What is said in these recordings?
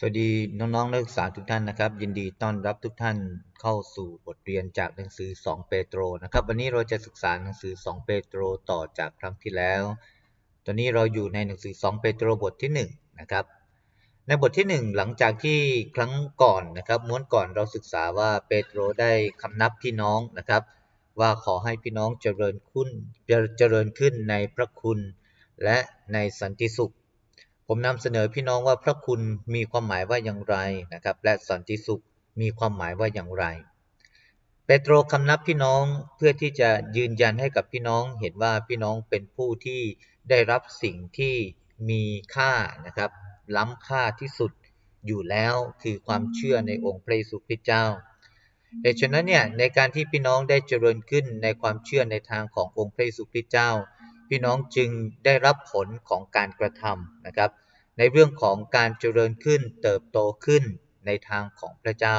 สวัสดีน้องๆนักศึกษาทุกท่านนะครับ ยินดีต้อนรับทุกท่านเข้าสู่บทเรียนจากหนังสือ 2 เปโตรนะครับ วันนี้เราจะศึกษาหนังสือ 2 เปโตรต่อจากครั้งที่แล้ว ตอนนี้เราอยู่ในหนังสือ 2 เปโตรบทที่1นะครับในบทที่ 1 หลังจากที่ครั้งก่อนนะครับม้วนก่อนเราศึกษาว่าเปโตรได้คำนับพี่น้องนะครับ ว่าขอให้พี่น้องเจริญขึ้นเจริญขึ้นในพระคุณ และในสันติสุข ผมนำเสนอพี่น้องว่าพระคุณมีความหมายว่าอย่างไรนะครับ และสันติสุขมีความหมายว่าอย่างไร เปโตรคำนับพี่น้องเพื่อที่จะยืนยันให้กับพี่น้อง เห็นว่าพี่น้องเป็นผู้ที่ได้รับสิ่งที่มีค่านะครับ ล้ำค่าที่สุดอยู่แล้วคือความเชื่อในองค์พระเยซูคริสต์เจ้าดังฉะนั้นเนี่ยในการที่พี่น้องได้เจริญขึ้นในความเชื่อในทางขององค์พระเยซูคริสต์เจ้า พี่น้องจึงได้รับผลของการกระทำนะครับ ในเรื่องของการเจริญขึ้นเติบโตขึ้นในทางของพระเจ้า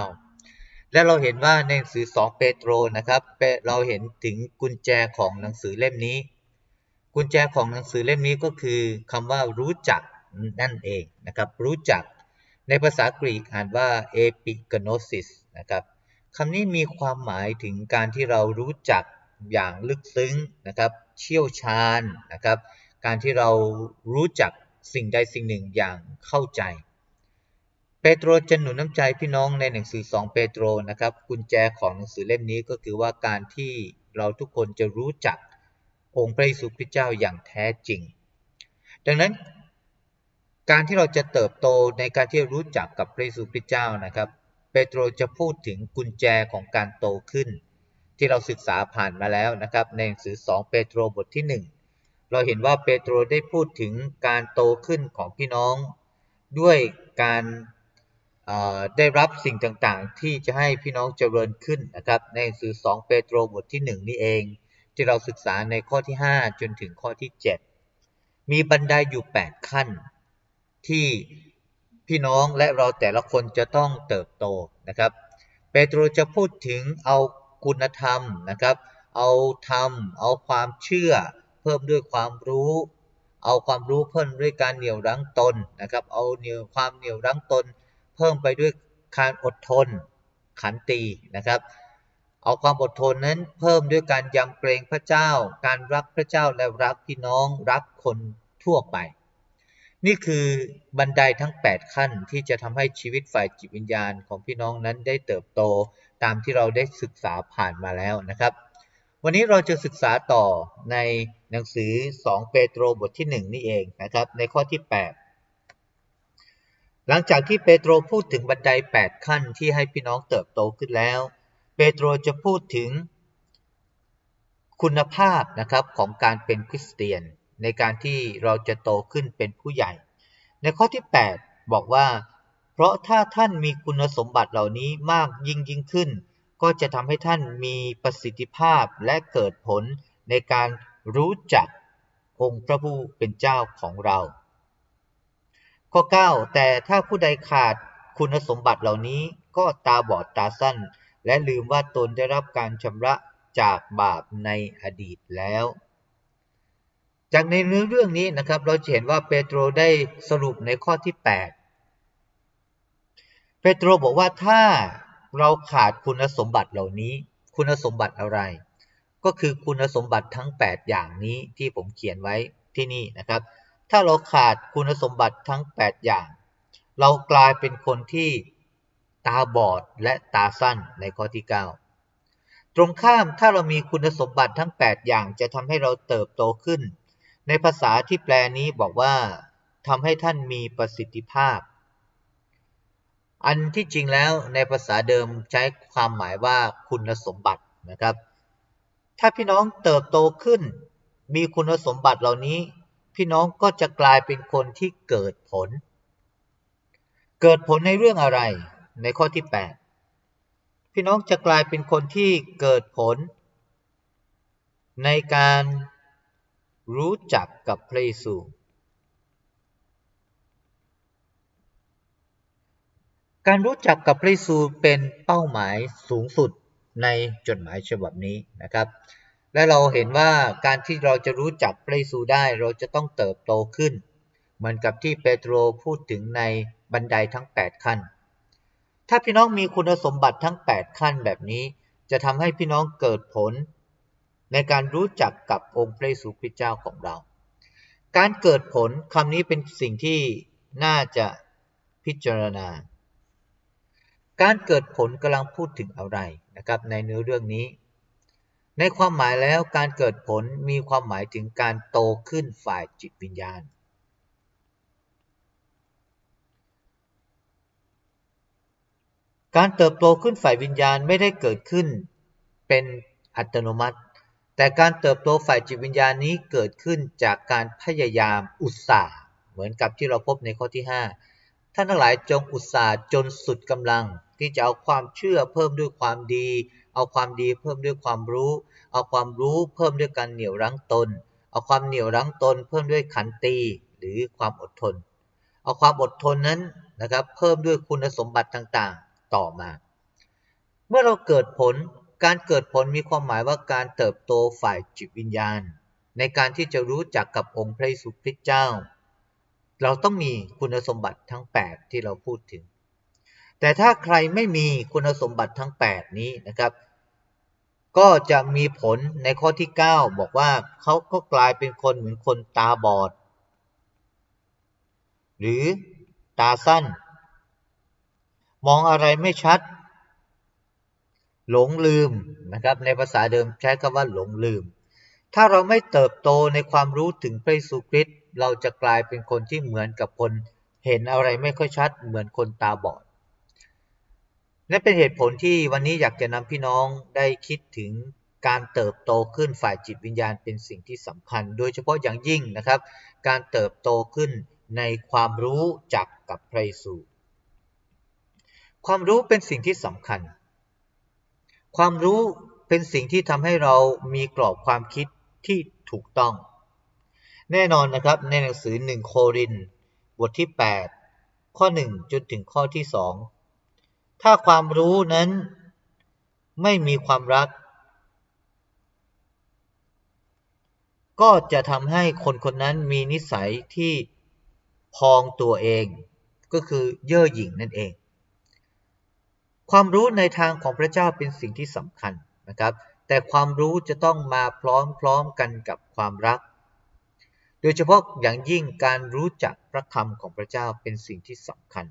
และเราเห็นว่าในหนังสือ 2 เปโตรนะครับเราเห็นถึงกุญแจของหนังสือเล่มนี้ กุญแจของหนังสือเล่มนี้ก็คือคำว่ารู้จักนั่นเองนะครับรู้จักในภาษากรีกอ่านว่า epignosis นะครับคำนี้มีความหมายถึงการที่เรารู้จักอย่างลึกซึ้งนะครับ เชี่ยวชาญนะครับ การที่เรารู้จักสิ่งใดสิ่งหนึ่งอย่างเข้าใจ เปโตรจะหนุนน้ำใจพี่น้องในหนังสือ 2 เปโตรนะครับ กุญแจของหนังสือเล่มนี้ก็คือว่าการที่เราทุกคนจะรู้จักองค์พระเยซูคริสต์เจ้าอย่างแท้จริง ดังนั้นการที่เราจะเติบโตในการที่รู้จักกับพระเยซูคริสต์เจ้านะครับ เปโตรจะพูดถึงกุญแจของการโตขึ้น ที่เราศึกษาผ่านมาแล้วนะครับในหนังสือ 2 เปโตรบทที่ 1 เราเห็นว่าเปโตรได้พูดถึงการโตขึ้นของพี่น้อง ด้วยการได้รับสิ่งต่างๆ ที่จะให้พี่น้องเจริญขึ้นนะครับในหนังสือ 2 เปโตรบทที่ 1 นี่เอง ที่เราศึกษาในข้อที่ 5 จนถึงข้อที่ 7 มีบันไดอยู่ 8 ขั้น ที่พี่น้องและเราแต่ละคนจะต้องเติบโตนะครับ เปโตรจะพูดถึงเอา คุณธรรมนะครับ เอาธรรม เอาความเชื่อ เพิ่มด้วยความรู้ เอาความรู้เพิ่มด้วยการเหนี่ยวรั้งตนนะครับ เอาเหนี่ยวความเหนี่ยวรั้งตน เพิ่มไปด้วยการอดทน ขันตีนะครับ เอาความอดทนนั้นเพิ่มด้วยการยำเกรงพระเจ้า การรักพระเจ้าและรักพี่น้อง รักคนทั่วไป นี่คือบันไดทั้ง 8 ขั้นที่จะทำให้ชีวิตฝ่ายจิตวิญญาณของพี่น้องนั้นได้เติบโตตามที่เราได้ศึกษาผ่านมาแล้วนะครับ วันนี้เราจะศึกษาต่อในหนังสือ 2 เปโตรบทที่ 1 นี่เองนะครับ ในข้อที่ 8 หลังจากที่เปโตรพูดถึงบันได 8 ขั้นที่ให้พี่น้องเติบโตขึ้นแล้ว เปโตรจะพูดถึงคุณภาพนะครับของการเป็นคริสเตียน ในการที่เราจะโตขึ้นเป็นผู้ใหญ่ ในข้อที่ 8 บอกว่า เพราะถ้าท่านมีคุณสมบัติเหล่านี้มากยิ่งยิ่งขึ้น ก็จะทำให้ท่านมีประสิทธิภาพและเกิดผลในการรู้จักองค์พระผู้เป็นเจ้าของเรา ข้อ 9 แต่ถ้าผู้ใดขาดคุณสมบัติเหล่านี้ก็ตาบอดตาสั้น และลืมว่าตนได้รับการชำระจากบาปในอดีตแล้ว จากในเนื้อเรื่องนี้นะครับเราจะเห็นว่าเปโตรได้สรุปในข้อที่ 8 เปโตรบอกว่าถ้าเราขาดคุณสมบัติเหล่านี้ คุณสมบัติอะไร ก็คือคุณสมบัติทั้ง 8 อย่างนี้ที่ผมเขียนไว้ที่นี่นะครับ ถ้าเราขาดคุณสมบัติทั้ง 8 อย่าง เรากลายเป็นคนที่ตาบอดและตาสั้นในข้อที่ 9 ตรงข้ามถ้าเรามีคุณสมบัติทั้ง 8 อย่างจะทำให้เราเติบโตขึ้น ในภาษาที่แปลนี้บอกว่าทำให้ท่านมีประสิทธิภาพ อันที่จริงแล้วในภาษาเดิมใช้ความหมายว่าคุณสมบัตินะครับ ถ้าพี่น้องเติบโตขึ้น มีคุณสมบัติเหล่านี้ พี่น้องก็จะกลายเป็นคนที่เกิดผล เกิดผลในเรื่องอะไรในข้อที่ 8 พี่น้องจะกลายเป็นคนที่เกิดผล ในการ รู้จักกับพระเยซู การรู้จักกับพระเยซูเป็นเป้าหมายสูงสุดในจดหมายฉบับนี้นะครับ และเราเห็นว่าการที่เราจะรู้จักพระเยซูได้เราจะต้องเติบโตขึ้น เหมือนกับที่เปโตรพูดถึงในบันไดทั้ง 8 ขั้น ถ้าพี่น้องมีคุณสมบัติทั้ง 8 ขั้นแบบนี้ จะทำให้พี่น้องเกิดผล ในการรู้จักกับองค์พระเยซูคริสต์เจ้าของเรา การเกิดผลคำนี้เป็นสิ่งที่น่าจะพิจารณา การเกิดผลกำลังพูดถึงอะไรนะครับในเนื้อเรื่องนี้ ในความหมายแล้วการเกิดผลมีความหมายถึงการโตขึ้นฝ่ายจิตวิญญาณการเติบโตขึ้นฝ่ายวิญญาณไม่ได้เกิดขึ้นเป็นอัตโนมัติ แต่การเติบโตฝ่ายจิตวิญญาณนี้เกิดขึ้นจากการพยายามอุตสาห์เหมือนกับที่เราพบในข้อที่ 5 ท่านทั้งหลายจงอุตสาห์จนสุดกำลัง ที่จะเอาความเชื่อเพิ่มด้วยความดี เอาความดีเพิ่มด้วยความรู้ เอาความรู้เพิ่มด้วยการเหนี่ยวรั้งตน เอาความเหนี่ยวรั้งตน เพิ่มด้วยขันตีหรือความอดทน เอาความอดทนนั้นนะครับเพิ่มด้วยคุณสมบัติต่างๆ ต่อมา เมื่อเราเกิดผล การเกิดผลมีความหมายว่าการเติบโตฝ่ายจิตวิญญาณ ในการที่จะรู้จักกับองค์พระเยซูคริสต์เจ้า เราต้องมีคุณสมบัติทั้ง 8 ที่เราพูดถึง แต่ถ้าใครไม่มีคุณสมบัติทั้ง 8 นี้นะครับ ก็จะมีผลในข้อที่ 9 บอกว่าเขาก็กลายเป็นคนเหมือนคนตาบอด หรือตาสั้น มองอะไรไม่ชัด หลงลืมนะครับ ในภาษาเดิมใช้คำว่าหลงลืม ถ้าเราไม่เติบโตในความรู้ถึงพระเยซูคริสต์เราจะกลายเป็นคนที่เหมือนกับคนเห็นอะไรไม่ค่อยชัดเหมือนคนตาบอดและเป็นเหตุผลที่วันนี้อยากจะนำพี่น้องได้คิดถึงการเติบโตขึ้นฝ่ายจิตวิญญาณเป็นสิ่งที่สำคัญ โดยเฉพาะอย่างยิ่งนะครับ การเติบโตขึ้นในความรู้จักกับพระเยซู ความรู้เป็นสิ่งที่สำคัญ ความรู้เป็นสิ่งที่ทำให้เรามีกรอบความคิดที่ถูกต้อง แน่นอนนะครับในหนังสือหนึ่งโคริน บทที่ 8 ข้อ 1 จนถึงข้อที่ 2 ถ้าความรู้นั้นไม่มีความรัก ก็จะทำให้คนคนนั้นมีนิสัยที่พองตัวเอง ก็คือเย่อหยิ่งนั่นเอง ความรู้ในทางของพระเจ้าเป็นสิ่งที่สำคัญนะครับ แต่ความรู้จะต้องมาพร้อมๆกันกับความรัก โดยเฉพาะอย่างยิ่งการรู้จักพระคำของพระเจ้าเป็นสิ่งที่สำคัญ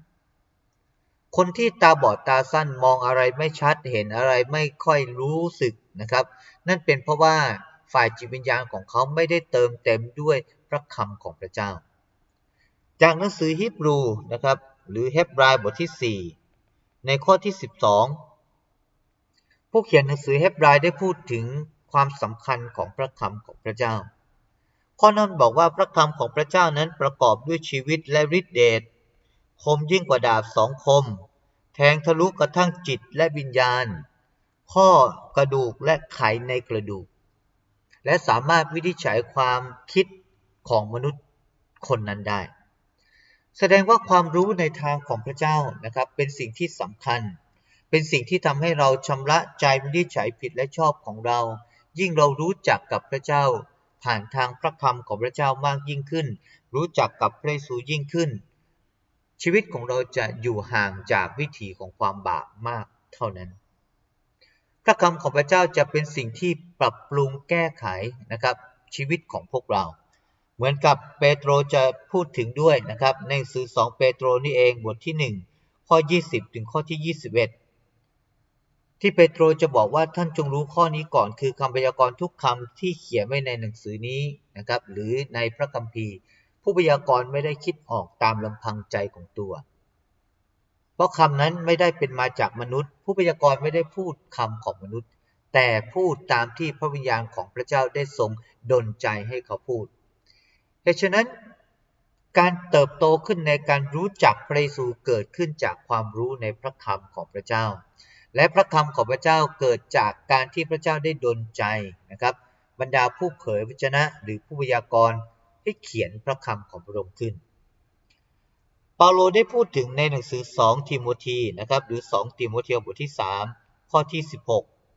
คนที่ตาบอดตาสั้นมองอะไรไม่ชัดเห็นอะไรไม่ค่อยรู้สึกนะครับ นั่นเป็นเพราะว่าฝ่ายจิตวิญญาณของเขาไม่ได้เติมเต็มด้วยพระคำของพระเจ้า จากหนังสือฮิบรูนะครับหรือเฮบรายบทที่ 4 ในข้อที่ 12 ผู้เขียนหนังสือเฮบรายได้พูดถึงความสำคัญของพระคำของพระเจ้า ข้อนั้นบอกว่าพระคำของพระเจ้านั้นประกอบด้วยชีวิตและฤทธิเดชคมยิ่งกว่าดาบสองคม แทงทะลุกระทั่งจิตและวิญญาณ ข้อกระดูกและไขในกระดูก และสามารถวินิจฉัยความคิดของมนุษย์คนนั้นได้ แสดงว่าความรู้ในทางของพระเจ้านะครับเป็นสิ่งที่สำคัญ เป็นสิ่งที่ทำให้เราชำระใจวินิจฉัยผิดและชอบของเรา ยิ่งเรารู้จักกับพระเจ้า ผ่านทางพระคำของพระเจ้ามากยิ่งขึ้น รู้จักกับพระเยซูยิ่งขึ้น ชีวิตของเราจะอยู่ห่างจากวิถีของความบาปมากเท่านั้นพระคำของพระเจ้าจะเป็นสิ่งที่ปรับปรุงแก้ไขนะครับชีวิตของพวกเรา เหมือนกับเปโตรจะพูดถึงด้วยนะครับ ในสือสองเปโตรนี่เองบทที่ 1 ข้อ 20 ถึงข้อที่ 21 ที่เปโตรจะบอกว่าท่านจงรู้ข้อนี้ก่อนคือคำพยากรณ์ทุกคำที่เขียนไว้ในหนังสือนี้นะครับหรือในพระคัมภีร์ ผู้พยากรณ์ไม่ได้คิดออกตามลำพังใจของตัว เพราะคำนั้นไม่ได้เป็นมาจากมนุษย์ ผู้พยากรณ์ไม่ได้พูดคำของมนุษย์ แต่พูดตามที่พระวิญญาณของพระเจ้าได้ทรงดลใจให้เขาพูด เหตุฉะนั้นการเติบโตขึ้นในการรู้จักพระเยซูเกิดขึ้นจากความรู้ในพระคำของพระเจ้า และพระคำของพระเจ้าเกิดจากการที่พระเจ้าได้ดลใจนะครับ บรรดาผู้เผยพระชนะหรือผู้พยากรณ์ให้เขียนพระคำของพระองค์ขึ้น เปาโลได้พูดถึงในหนังสือ 2 ทิโมธีนะครับหรือ2ติโมธีบทที่ 3 ข้อที่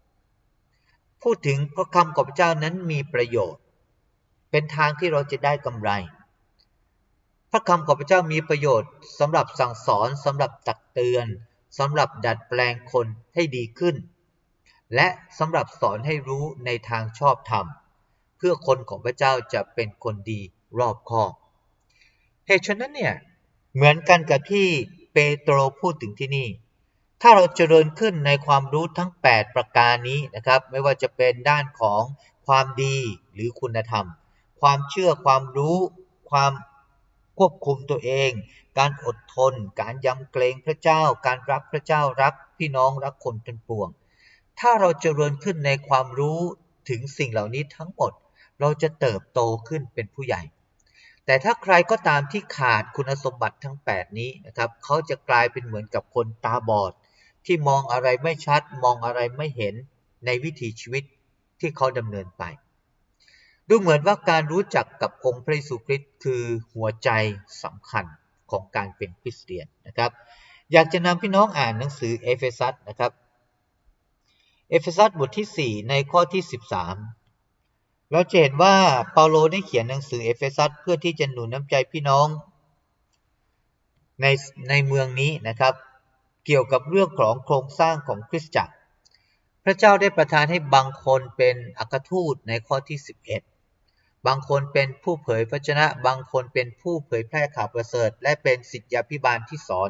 16 พูดถึงพระคำของพระเจ้านั้นมีประโยชน์ เป็นทางที่เราจะได้กำไร พระคำของพระเจ้ามีประโยชน์สำหรับสั่งสอนสำหรับตักเตือนสำหรับดัดแปลงคนให้ดีขึ้น และสำหรับสอนให้รู้ในทางชอบธรรม เพื่อคนของพระเจ้าจะเป็นคนดีรอบคอบเหตุฉะนั้นเนี่ยเหมือนกันกับที่เปโตรพูดถึงที่นี่ ถ้าเราเจริญขึ้นในความรู้ทั้ง 8 ประการนี้นะครับ ไม่ว่าจะเป็นด้านของความดีหรือคุณธรรม ความเชื่อความรู้ ความควบคุมตัวเอง การอดทน การยำเกรงพระเจ้า การรักพระเจ้ารักพี่น้องรักคนเป็นปวง ถ้าเราเจริญขึ้นในความรู้ถึงสิ่งเหล่านี้ทั้งหมด เราจะเติบโตขึ้นเป็นผู้ใหญ่ แต่ถ้าใครก็ตามที่ขาดคุณสมบัติทั้ง 8 นี้นะครับ เขาจะกลายเป็นเหมือนกับคนตาบอด ที่มองอะไรไม่ชัด มองอะไรไม่เห็นในวิถีชีวิตที่เขาดำเนินไป ดูเหมือนว่าการรู้จักกับองค์พระเยซูคริสต์คือหัวใจสำคัญของการเป็นคริสเตียนนะครับ อยากจะนำพี่น้องอ่านหนังสือเอเฟซัสนะครับ เอเฟซัสบทที่ 4 ในข้อที่ 13 เราจะเห็นว่าเปาโลได้เขียนหนังสือเอเฟซัสเพื่อที่จะหนุนน้ำใจพี่น้องในในเมืองนี้นะครับ เกี่ยวกับเรื่องของโครงสร้างของคริสตจักร พระเจ้าได้ประทานให้บางคนเป็นอัครทูตในข้อที่ 11 บางคนเป็นผู้เผยพระชนะ บางคนเป็นผู้เผยแพร่ข่าวประเสริฐ และเป็นสิทธยาพิบาลที่สอน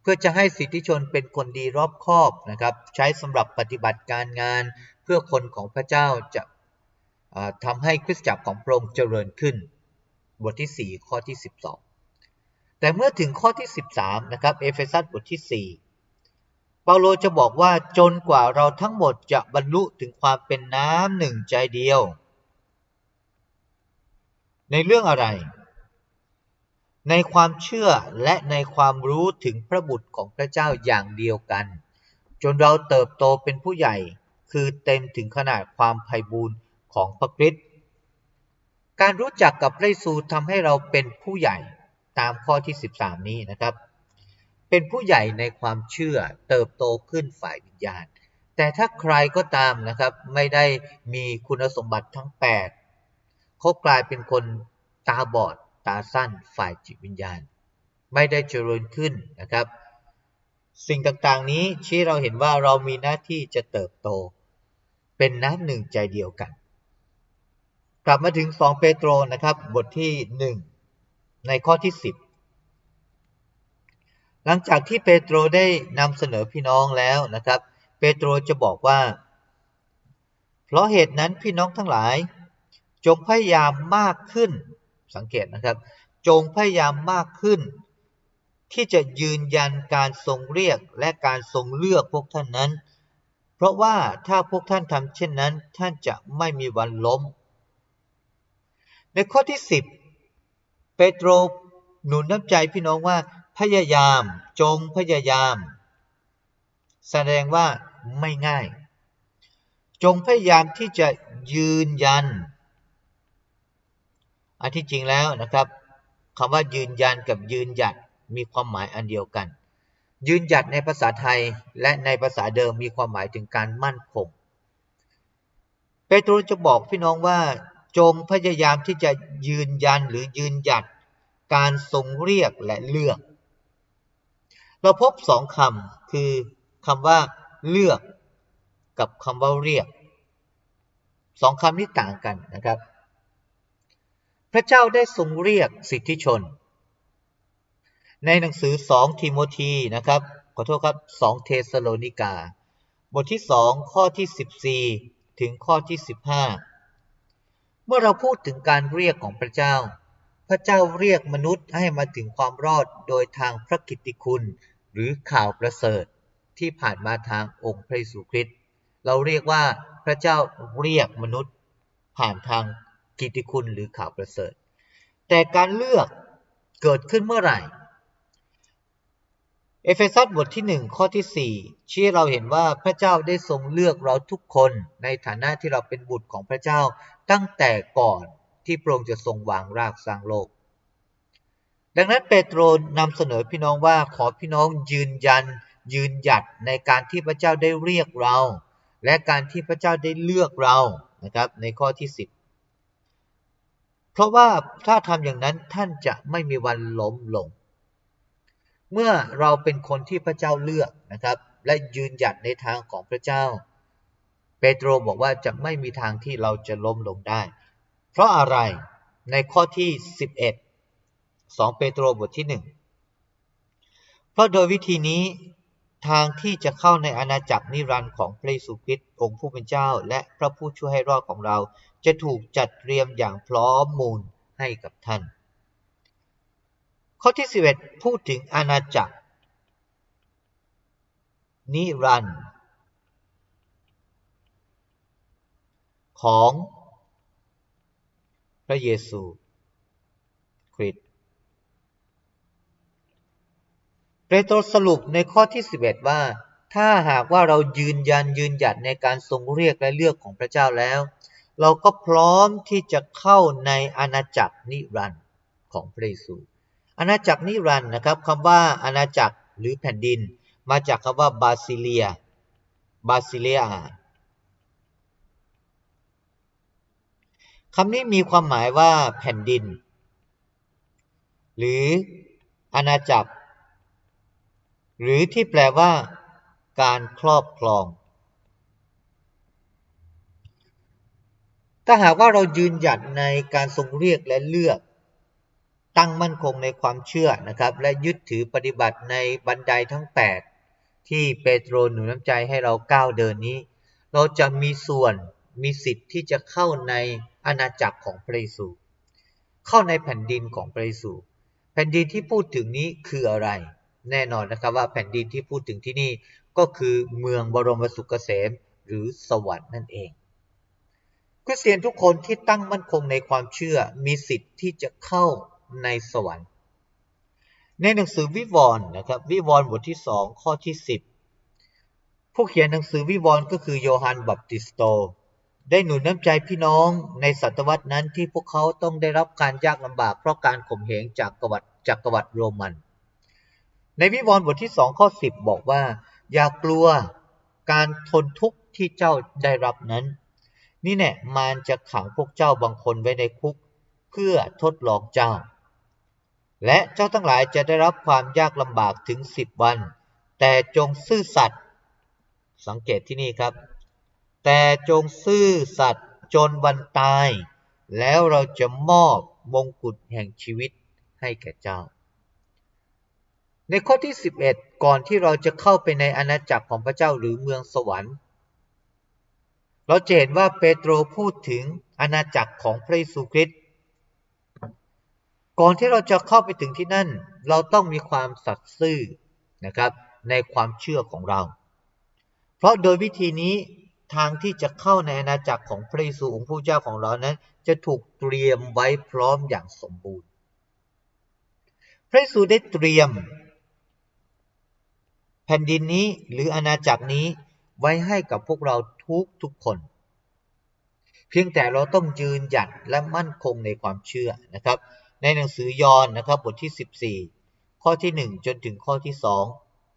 เพื่อจะให้สิทธิชนเป็นคนดีรอบคอบนะครับ ใช้สำหรับปฏิบัติการงาน เพื่อคนของพระเจ้าจะทำให้คริสตจักรของพระองค์เจริญขึ้น บทที่ 4 ข้อที่ 12 แต่เมื่อถึงข้อที่ 13 นะครับ เอเฟซัสบทที่ 4 เปาโลจะบอกว่าจนกว่าเราทั้งหมดจะบรรลุถึงความเป็นน้ำหนึ่งใจเดียว ในเรื่องอะไร ในความเชื่อและในความรู้ถึงพระบุตรของพระเจ้าอย่างเดียวกัน จนเราเติบโตเป็นผู้ใหญ่คือเต็มถึงขนาดความไพ่บูรณ์ของพระคริสต์การรู้จักกับพระเยซูทำให้เราเป็นผู้ใหญ่ตามข้อที่ 13 นี้นะครับ เป็นผู้ใหญ่ในความเชื่อเติบโตขึ้นฝ่ายวิญญาณ แต่ถ้าใครก็ตามนะครับ ไม่ได้มีคุณสมบัติทั้ง 8 เขากลายเป็นคนตาบอดตาสั้นฝ่ายจิตวิญญาณ ไม่ได้เจริญขึ้นนะครับ สิ่งต่างๆนี้ชี้เราเห็นว่าเรามีหน้าที่จะเติบโต เป็นน้ำหนึ่งใจเดียวกัน กลับมาถึง 2 เปโตรนะครับ บทที่ 1 ในข้อที่ 10 หลังจากที่เปโตรได้นำเสนอพี่น้องแล้วนะครับ เปโตรจะบอกว่า เพราะเหตุนั้นพี่น้องทั้งหลาย จงพยายามมากขึ้น สังเกตนะครับ จงพยายามมากขึ้น ที่จะยืนยันการทรงเรียกและการทรงเลือกพวกท่านนั้น เพราะว่าถ้าพวกท่านทำเช่นนั้น ท่านจะไม่มีวันล้ม ในข้อที่ 10 เปโตรหนุนน้ำใจพี่น้องว่าพยายามจงพยายาม แสดงว่าไม่ง่าย จงพยายามที่จะยืนยัน อันที่จริงแล้วนะครับคำว่ายืนยันกับยืนหยัดมีความหมายอันเดียวกัน ยืนหยัดในภาษาไทยและในภาษาเดิมมีความหมายถึงการมั่นคง เปโตรจะบอกพี่น้องว่าจงพยายามที่จะยืนยันหรือยืนหยัดการทรงเรียกและเลือก เราพบสองคำคือคำว่าเลือกกับคำว่าเรียกสองคำนี้ต่างกันนะครับ พระเจ้าได้ทรงเรียกสิทธิชน ในหนังสือสองทิโมธีนะครับ ขอโทษครับสองเทสโลนิกา บทที่สองข้อที่ 14 ถึงข้อที่ 15 เมื่อเราพูดถึงการเรียกของพระเจ้า พระเจ้าเรียกมนุษย์ให้มาถึงความรอดโดยทางพระกิตติคุณหรือข่าวประเสริฐที่ผ่านมาทางองค์พระเยซูคริสต์เราเรียกว่าพระเจ้าเรียกมนุษย์ผ่านทาง กิตติคุณหรือข่าวประเสริฐ แต่การเลือกเกิดขึ้นเมื่อไหร่ เอเฟซัสบทที่ 1 ข้อที่ 4 ชี้เราเห็นว่าพระเจ้าได้ทรงเลือกเราทุกคนในฐานะที่เราเป็นบุตรของพระเจ้าตั้งแต่ก่อนที่พระองค์จะทรงวางรากสร้างโลก ดังนั้นเปโตรนำเสนอพี่น้องว่าขอพี่น้องยืนยัน ยืนหยัดในการที่พระเจ้าได้เรียกเรา และการที่พระเจ้าได้เลือกเรานะครับในข้อที่ เพราะว่าถ้าทำอย่างนั้นท่านจะไม่มีวันล้มลง เมื่อเราเป็นคนที่พระเจ้าเลือกนะครับ และยืนหยัดในทางของพระเจ้า เปโตรบอกว่าจะไม่มีทางที่เราจะล้มลงได้ เพราะอะไรในข้อที่ 11 2 เปโตรบทที่ 1 เพราะโดยวิธีนี้ทางที่จะเข้าในอาณาจักรนิรันดร์ของพระเยซูคริสต์องค์ผู้เป็นเจ้า และพระผู้ช่วยให้รอดของเรา จะถูกจัดเตรียมอย่างพร้อมมูลให้กับท่าน ข้อที่ 11 พูดถึงอาณาจักร นิรันดร์ของพระเยซูคริสต์เปโตรสรุปในข้อที่ 11 ว่า ถ้าหากว่าเรายืนยันยืนหยัดในการทรงเรียกและเลือกของพระเจ้าแล้ว เราก็พร้อมที่จะเข้าในอาณาจักรนิรันดร์ของพระเยซูอาณาจักรนิรันดร์นะครับคำว่าอาณาจักรหรือแผ่นดิน มาจากคำว่าบาซิเลียบาซิเลียคำนี้มีความหมายว่าแผ่นดิน หรืออาณาจักร หรือที่แปลว่า การครอบครอง ถ้าหากว่าเรายืนหยัดในการทรงเรียกและเลือก ตั้งมั่นคงในความเชื่อนะครับ และยึดถือปฏิบัติในบันไดทั้ง 8 ที่เปโตรหนุนน้ำใจให้เราก้าวเดินนี้ เราจะมีส่วนมีสิทธิ์ที่จะเข้าในอาณาจักรของพระเยซูเข้าในแผ่นดินของพระเยซูแผ่นดินที่พูดถึงนี้คืออะไร แน่นอนนะครับว่าแผ่นดินที่พูดถึงที่นี่ก็คือเมืองบรมสุขเกษมหรือสวรรค์นั่นเอง คริสเตียนทุกคนที่ตั้งมั่นคงในความเชื่อมีสิทธิ์ที่จะเข้าในสวรรค์ ในหนังสือวิวรณ์นะครับวิวรณ์บทที่สองข้อที่ 10 ผู้เขียนหนังสือวิวรณ์ก็คือโยฮันบัพติสโต ได้หนุนน้ำใจพี่น้องในศตวรรษนั้นที่พวกเขาต้องได้รับการยากลำบากเพราะการข่มเหงจากกวัดจากกวัดโรมัน ในวิวรณ์บทที่สองข้อสิบบอกว่า อย่ากลัวการทนทุกข์ที่เจ้าได้รับนั้น นี่แน่มารจะขังพวกเจ้าบางคนไว้ในคุก เพื่อทดลองเจ้า และเจ้าทั้งหลายจะได้รับความยากลำบากถึงสิบวัน แต่จงซื่อสัตย์สังเกตที่นี่ครับ แต่จงซื่อสัตย์จนวันตาย แล้วเราจะมอบมงกุฎแห่งชีวิตให้แก่เจ้า ในข้อที่ 11 ก่อนที่เราจะเข้าไปในอาณาจักรของพระเจ้าหรือเมืองสวรรค์ เราเห็นว่าเปโตรพูดถึงอาณาจักรของพระเยซูคริสต์ก่อนที่เราจะเข้าไปถึงที่นั่น เราต้องมีความสัตย์ซื่อนะครับ ในความเชื่อของเรา เพราะโดยวิธีนี้ทางที่จะเข้าในอาณาจักรของพระเยซูองค์ผู้เจ้าของเรานั้น จะถูกเตรียมไว้พร้อมอย่างสมบูรณ์ พระเยซูได้เตรียม แผ่นดินนี้หรืออาณาจักรนี้ไว้ให้กับพวกเรา ทุกทุกคน เพียงแต่เราต้องยืนหยัดและมั่นคงในความเชื่อนะครับ ในหนังสือยอห์นนะครับบทที่ 14 ข้อที่ 1 จนถึงข้อที่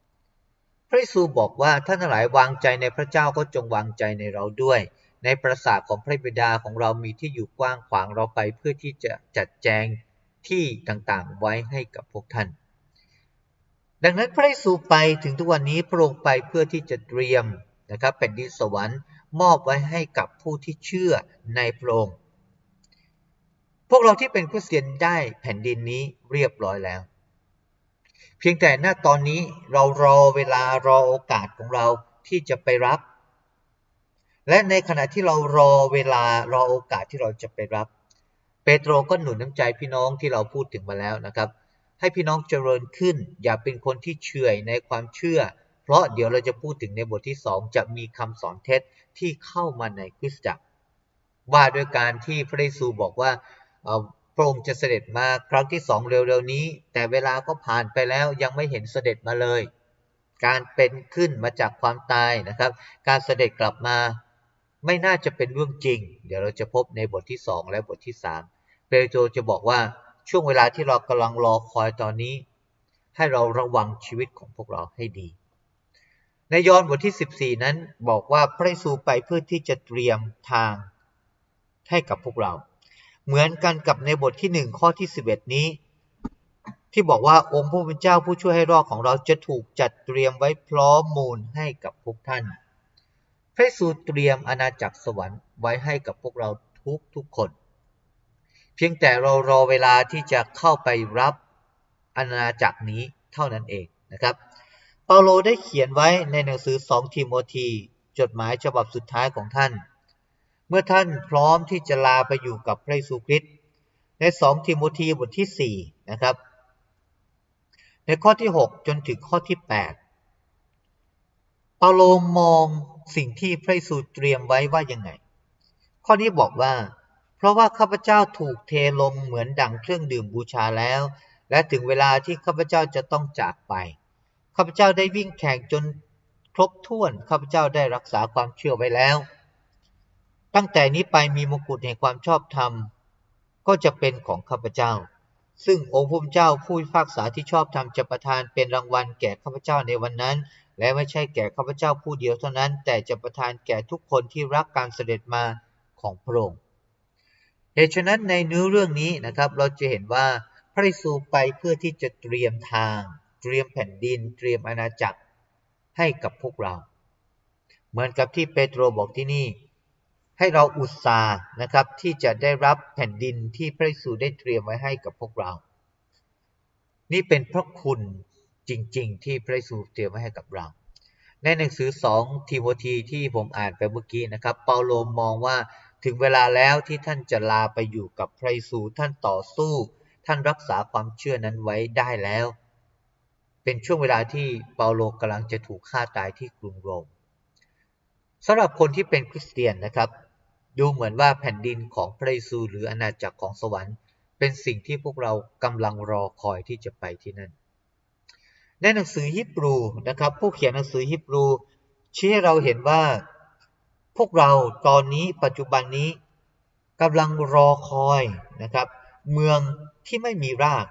2 พระเยซูบอกว่าท่านทั้งหลายวางใจในพระเจ้าก็จงวางใจในเราด้วย ในปราสาทของพระบิดาของเรามีที่อยู่กว้างขวางเราไปเพื่อที่จะจัดแจงที่ต่างๆไว้ให้กับพวกท่านดังนั้นพระเยซูไปถึงทุกวันนี้พระองค์ไปเพื่อที่จะเตรียม นะครับแผ่นดินสวรรค์มอบไว้ให้กับผู้ที่เชื่อในพระองค์พวกเราที่เป็นคริสเตียนได้แผ่นดินนี้เรียบร้อยแล้ว เพียงแต่ณตอนนี้เรารอเวลารอโอกาสของเราที่จะไปรับ และในขณะที่เรารอเวลารอโอกาสที่เราจะไปรับ เปโตรก็หนุนน้ำใจพี่น้องที่เราพูดถึงมาแล้วนะครับ ให้พี่น้องเจริญขึ้น อย่าเป็นคนที่เฉยในความเชื่อ เพราะเดี๋ยวเราจะพูดถึงในบทที่สองจะมีคำสอนเท็จที่เข้ามาในคริสตจักร ว่าด้วยการที่พระเยซูบอกว่าพระองค์จะเสด็จมาครั้งที่สองเร็วๆนี้ แต่เวลาก็ผ่านไปแล้วยังไม่เห็นเสด็จมาเลย การเป็นขึ้นมาจากความตายนะครับ การเสด็จกลับมาไม่น่าจะเป็นเรื่องจริง เดี๋ยวเราจะพบในบทที่สองและบทที่สามเปโตรจะบอกว่าช่วงเวลาที่เรากำลังรอคอยตอนนี้ ให้เราระวังชีวิตของพวกเราให้ดี ในยอห์นบทที่ 14 นั้นบอกว่าพระเยซูไปเพื่อที่จะเตรียมทางให้กับพวกเรา เหมือนกันกับในบทที่หนึ่งข้อที่ 11 นี้ ที่บอกว่าองค์ผู้เป็นเจ้าผู้ช่วยให้รอดของเราจะถูกจัดเตรียมไว้พร้อมมูลให้กับพวกท่าน พระเยซูเตรียมอาณาจักรสวรรค์ไว้ให้กับพวกเราทุกทุกคน เพียงแต่เรารอเวลาที่จะเข้าไปรับอาณาจักรนี้เท่านั้นเองนะครับ เปาโลได้เขียนไว้ในหนังสือ2ทิโมธีจดหมายฉบับสุดท้ายของท่าน เมื่อท่านพร้อมที่จะลาไปอยู่กับพระเยซูคริสต์ใน2ทิโมธีบทที่4นะครับในข้อที่ 6 จนถึงข้อที่ 8 เปาโลมองสิ่งที่พระเยซูเตรียมไว้ว่ายังไง ข้อนี้บอกว่า เพราะว่าข้าพเจ้าถูกเทลงเหมือนดังเครื่องดื่มบูชาแล้ว และถึงเวลาที่ข้าพเจ้าจะต้องจากไป ข้าพเจ้าได้วิ่งแข่งจนครบถ้วน ข้าพเจ้าได้รักษาความเชื่อไว้แล้ว ตั้งแต่นี้ไปมีมงกุฎแห่งความชอบธรรม ก็จะเป็นของข้าพเจ้า ซึ่งองค์ผู้เป็นเจ้าผู้พิพากษาที่ชอบธรรมจะประทานเป็นรางวัลแก่ข้าพเจ้าในวันนั้น และไม่ใช่แก่ข้าพเจ้าผู้เดียวเท่านั้น แต่จะประทานแก่ทุกคนที่รักการเสด็จมาของพระองค์เหตุฉะนั้นในเนื้อเรื่องนี้นะครับ เราจะเห็นว่าพระเยซูไปเพื่อที่จะเตรียมทาง เตรียมแผ่นดินเตรียมอาณาจักรให้กับพวกเรา เหมือนกับที่เปโตรบอกที่นี่ ให้เราอุตส่าห์นะครับที่จะได้รับแผ่นดินที่พระเยซูได้เตรียมไว้ให้กับพวกเรา นี่เป็นพระคุณจริง ๆ ที่พระเยซูเตรียมไว้ให้กับเราในหนังสือ 2 ทิโมธีที่ผมอ่านไปเมื่อกี้นะครับ เปาโลมองว่าถึงเวลาแล้วที่ท่านจะลาไปอยู่กับพระเยซูท่านต่อสู้ ท่านรักษาความเชื่อนั้นไว้ได้แล้ว เป็นช่วงเวลาที่เปาโลกำลังจะถูกฆ่าตายที่กรุงโรมสำหรับคนที่เป็นคริสเตียนนะครับ ดูเหมือนว่าแผ่นดินของพระเยซูหรืออาณาจักรของสวรรค์ เป็นสิ่งที่พวกเรากำลังรอคอยที่จะไปที่นั่น ในหนังสือฮิบรูนะครับ ผู้เขียนหนังสือฮิบรูชี้ให้เราเห็นว่าพวกเราตอนนี้ปัจจุบันนี้กำลังรอคอยนะครับ เมืองที่ไม่มีราก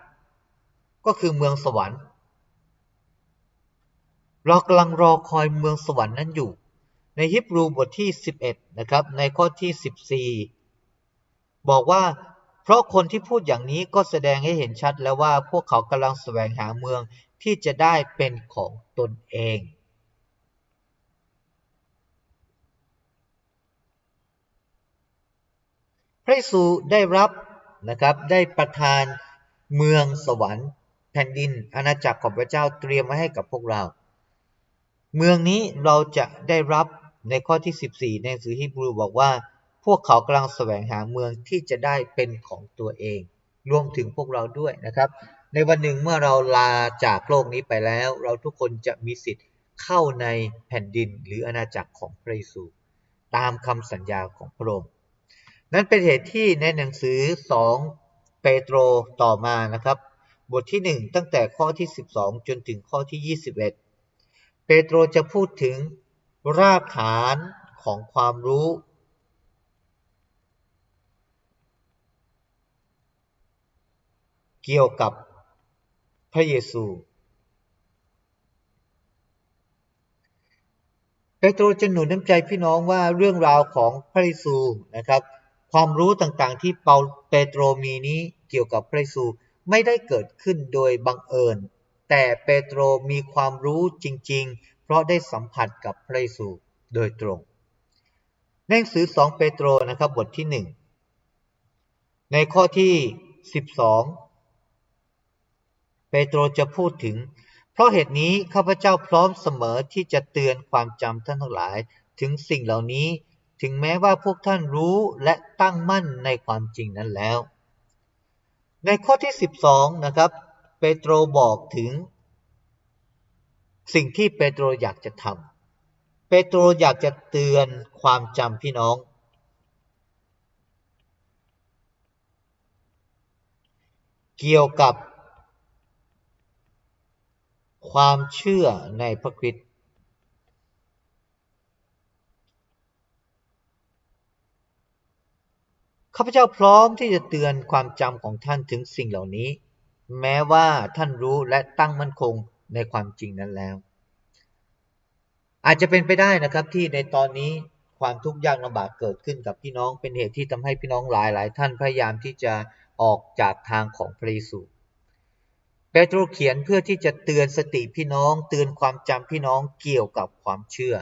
ก็คือเมืองสวรรค์ เรากำลังรอคอยเมืองสวรรค์นั้นอยู่ ในฮิบรูบทที่ 11 นะครับ ในข้อที่ 14 บอกว่า เพราะคนที่พูดอย่างนี้ก็แสดงให้เห็นชัดแล้วว่าพวกเขากำลังแสวงหาเมืองที่จะได้เป็นของตนเอง พระเยซูได้รับนะครับได้ประทานเมืองสวรรค์ แผ่นดินอาณาจักรของพระเจ้าเตรียมไว้ให้กับพวกเรา เมืองนี้เราจะได้รับในข้อที่ 14 ในหนังสือฮีบรูบอกว่า พวกเขากำลังแสวงหาเมืองที่จะได้เป็นของตัวเอง รวมถึงพวกเราด้วยนะครับ ในวันหนึ่งเมื่อเราลาจากโลกนี้ไปแล้ว เราทุกคนจะมีสิทธิ์เข้าในแผ่นดินหรืออาณาจักรของพระเยซู ตามคำสัญญาของพระองค์นั้นเป็นเหตุที่ในหนังสือ 2 เปโตรต่อมานะครับ บทที่ 1 ตั้งแต่ข้อที่ 12 จนถึงข้อที่ 21 เปโตรจะพูดถึงรากฐานของความรู้ เกี่ยวกับพระเยซู เปโตรจะหนุนน้ำใจพี่น้องว่าเรื่องราวของพระเยซูนะครับ ความรู้ต่างๆที่เปาเปโตรมีนี้เกี่ยวกับพระเยซูไม่ได้เกิดขึ้นโดยบังเอิญ แต่เปโตรมีความรู้จริง ๆ เพราะได้สัมผัสกับพระเยซูโดยตรง ในหนังสือ 2 เปโตรนะครับบทที่ 1 ในข้อที่ 12 เปโตรจะพูดถึง เพราะเหตุนี้ข้าพเจ้าพร้อมเสมอที่จะเตือนความจำท่านทั้งหลายถึงสิ่งเหล่านี้ถึงแม้ว่าพวกท่านรู้และตั้งมั่นในความจริงนั้นแล้ว ในข้อที่ 12 นะครับ โตรบอกถึง สิ่งที่เปโตรอยากจะทำเปโตรอยากจะเตือนความจำพี่น้อง เกี่ยวกับ ความเชื่อในพระคริสต์ข้าพเจ้าพร้อมที่จะเตือนความจำของท่านถึงสิ่งเหล่านี้ แม้ว่าท่านรู้และตั้งมั่นคงในความจริงนั้นแล้ว อาจจะเป็นไปได้นะครับที่ในตอนนี้ความทุกข์ยากลำบากเกิดขึ้นกับพี่น้องเป็นเหตุที่ทำให้พี่น้องหลายหลายท่านพยายามที่จะออกจากทางของพระเยซูเปโตรเขียนเพื่อที่จะเตือนสติพี่น้อง เตือนความจำพี่น้องเกี่ยวกับความเชื่อ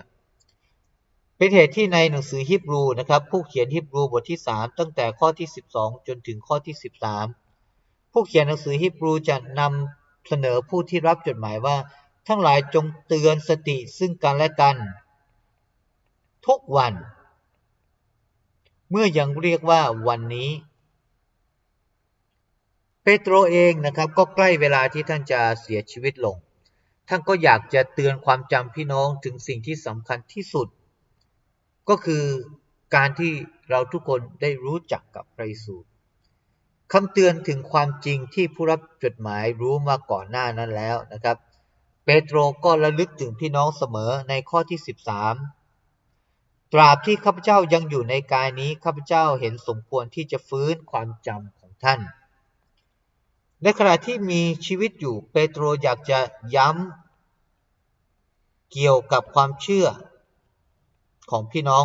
เป็นเหตุที่ในหนังสือฮิบรูนะครับ ผู้เขียนฮิบรูบทที่ 3 ตั้งแต่ข้อที่ 12 จนถึงข้อที่ 13 ผู้เขียนหนังสือฮิบรูจะนำเสนอผู้ที่รับจดหมายว่า ทั้งหลายจงเตือนสติซึ่งกันและกัน ทุกวัน เมื่อยังเรียกว่าวันนี้ เปโตรเองนะครับก็ใกล้เวลาที่ท่านจะเสียชีวิตลง ท่านก็อยากจะเตือนความจำพี่น้องถึงสิ่งที่สำคัญที่สุด ก็คือการที่เราทุกคนได้รู้จักกับพระเยซู คำเตือนถึงความจริงที่ผู้รับจดหมายรู้มาก่อนหน้านั้นแล้วนะครับ เปโตรก็ระลึกถึงพี่น้องเสมอในข้อที่ 13 ตราบที่ข้าพเจ้ายังอยู่ในกายนี้ข้าพเจ้าเห็นสมควรที่จะฟื้นความจำของท่าน ในขณะที่มีชีวิตอยู่เปโตรอยากจะย้ำเกี่ยวกับความเชื่อของพี่น้อง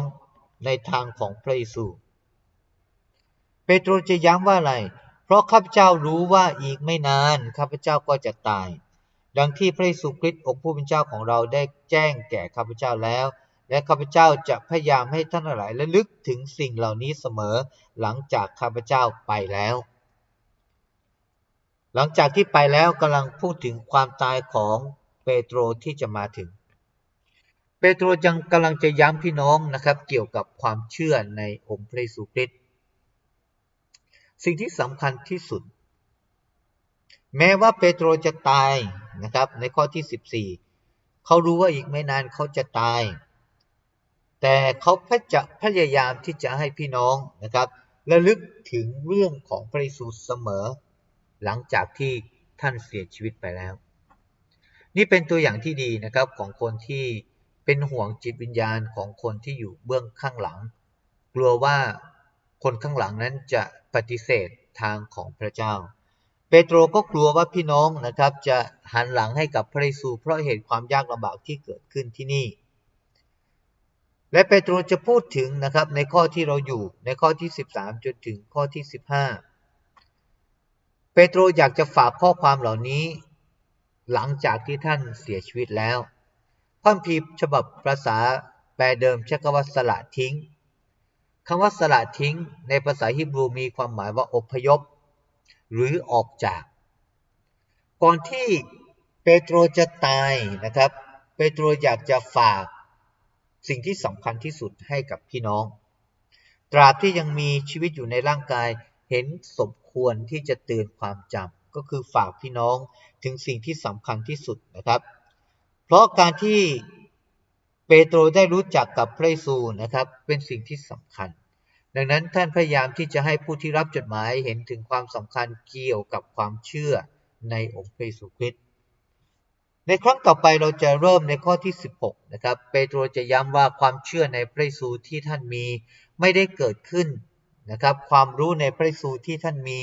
ในทางของพระเยซู เปโตรจะย้ำว่าอะไร เพราะข้าพเจ้ารู้ว่าอีกไม่นานข้าพเจ้าก็จะตาย ดังที่พระเยซูคริสต์องค์ผู้เป็นเจ้าของเราได้แจ้งแก่ข้าพเจ้าแล้ว และข้าพเจ้าจะพยายามให้ท่านหลายระลึกถึงสิ่งเหล่านี้เสมอหลังจากข้าพเจ้าไปแล้ว หลังจากที่ไปแล้วกำลังพูดถึงความตายของเปโตรที่จะมาถึงเปโตรยังกำลังจะย้ำพี่น้องนะครับ เกี่ยวกับความเชื่อในองค์พระเยซูคริสต์ สิ่งที่สำคัญที่สุด แม้ว่าเปโตรจะตายนะครับ ในข้อที่ 14 เขารู้ว่าอีกไม่นานเขาจะตาย แต่เขาพจะพยายามที่จะให้พี่น้องนะครับระลึกถึงเรื่องของพระเยซูเสมอ หลังจากที่ท่านเสียชีวิตไปแล้ว นี่เป็นตัวอย่างที่ดีนะครับของคนที่เป็นห่วงจิตวิญญาณของคนที่อยู่เบื้องข้างหลัง กลัวว่าคนข้างหลังนั้นจะ ฏิเสธทางของพระเจ้า เปโตรก็กลัวว่าพี่น้องนะครับ จะหันหลังให้กับพระเยซูเพราะเหตุความยากลำบากที่เกิดขึ้นที่นี่ และเปโตรจะพูดถึงนะครับในข้อที่เราอยู่ในข้อที่ 13 จนถึงข้อที่ 15 เปโตรอยากจะฝากข้อความเหล่านี้ หลังจากที่ท่านเสียชีวิตแล้วพระพีฉบับภาษาแปลเดิมใช้คำว่าสละทิ้ง คำว่าสละทิ้งในภาษาฮิบรูมีความหมายว่าอพยพ หรือออกจาก ก่อนที่เปโตรจะตายนะครับ เปโตรอยากจะฝากสิ่งที่สำคัญที่สุดให้กับพี่น้อง ตราบที่ยังมีชีวิตอยู่ในร่างกายเห็นสมควรที่จะเตือนความจำก็คือฝากพี่น้องถึงสิ่งที่สำคัญที่สุดนะครับ เพราะการที่ เปโตรได้รู้จักกับพระเยซูนะครับเป็นสิ่งที่สำคัญ ดังนั้นท่านพยายามที่จะให้ผู้ที่รับจดหมายเห็นถึงความสำคัญเกี่ยวกับความเชื่อในองค์พระเยซูคริสต์ในครั้งต่อไปเราจะเริ่มในข้อที่ 16นะครับเปโตรจะย้ำว่าความเชื่อในพระเยซูที่ท่านมีไม่ได้เกิดขึ้นนะครับความรู้ในพระเยซูที่ท่านมี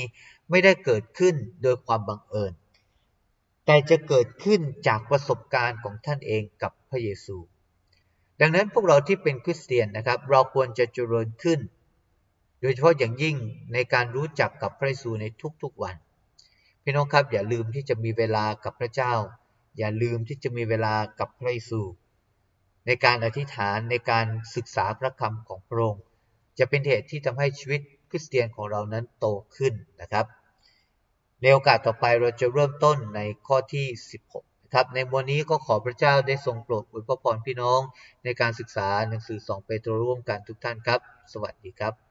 ไม่ได้เกิดขึ้นโดยความบังเอิญ แต่จะเกิดขึ้นจากประสบการณ์ของท่านเองกับพระเยซู ดังนั้นพวกเราที่เป็นคริสเตียนนะครับ เราควรจะเจริญขึ้น โดยเฉพาะอย่างยิ่งในการรู้จักกับพระเยซูในทุกๆวัน พี่น้องครับอย่าลืมที่จะมีเวลากับพระเจ้า อย่าลืมที่จะมีเวลากับพระเยซู ในการอธิษฐานในการศึกษาพระคำของพระองค์จะเป็นเหตุที่ทำให้ชีวิตคริสเตียนของเรานั้นโตขึ้นนะครับ ในโอกาสต่อไปเราจะเริ่มต้นในข้อที่ 16 ครับในวันนี้ก็ขอพระเจ้าได้ทรงโปรดอวยพรพี่น้องในการศึกษาหนังสือ 2 เปโตรร่วมกันทุกท่านครับ สวัสดีครับ